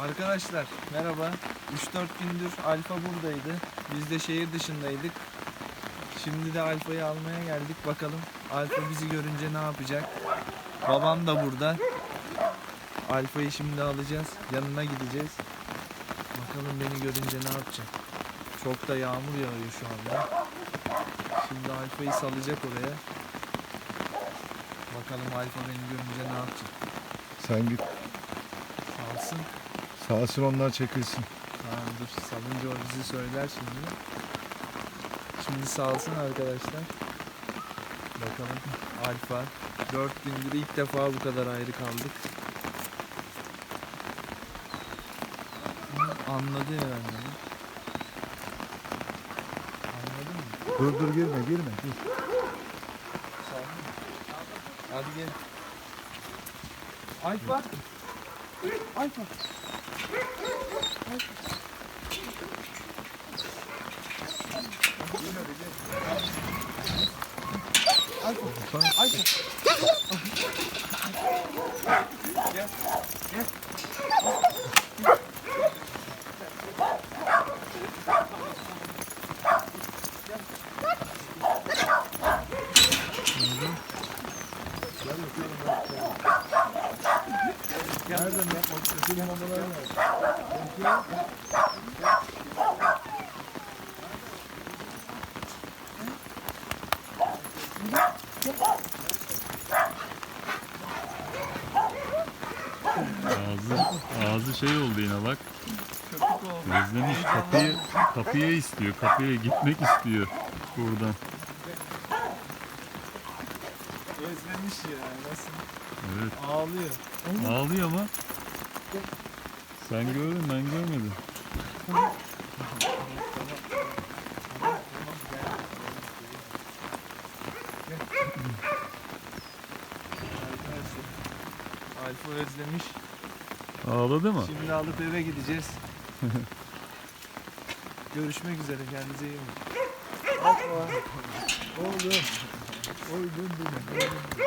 Arkadaşlar merhaba. 3-4 gündür Alfa buradaydı. Biz de şehir dışındaydık. Şimdi de Alfa'yı almaya geldik. Bakalım Alfa bizi görünce ne yapacak? Babam da burada. Alfa'yı şimdi alacağız. Yanına gideceğiz. Bakalım beni görünce ne yapacak? Çok da yağmur yağıyor şu anda. Şimdi Alfa'yı salacak oraya. Bakalım Alfa beni görünce ne yapacak? Sen git. Sağsın onlar çekilsin. Tamam dur salınca o bizi söyler şimdi. Şimdi salsın arkadaşlar. Bakalım Alfa. 4 gündür ilk defa bu kadar ayrı kaldık. Anladı herhalde. Anladın mı? Dur dur girme girme. Dur. Saldın mı? Hadi gel. Alfa. Alfa. Tamam. Alfa. Gel. Gel. Nereden yapmak istiyorsun? Mamalar var. Ağzı, ağzı şey oldu yine bak. Özlemiş kapıyı, kapıya istiyor. Kapıya gitmek istiyor buradan. Özlemiş ya. Nasıl? Evet. Ağlıyor. Ağlıyor ama. Sen gördün ben görmedim. Alfa özlemiş. Ağladı mı? Şimdi alıp eve gideceğiz. Görüşmek üzere. Kendinize iyi bakın. Benim. oğlum. 어이, 눈, 눈, 눈, 눈, 눈.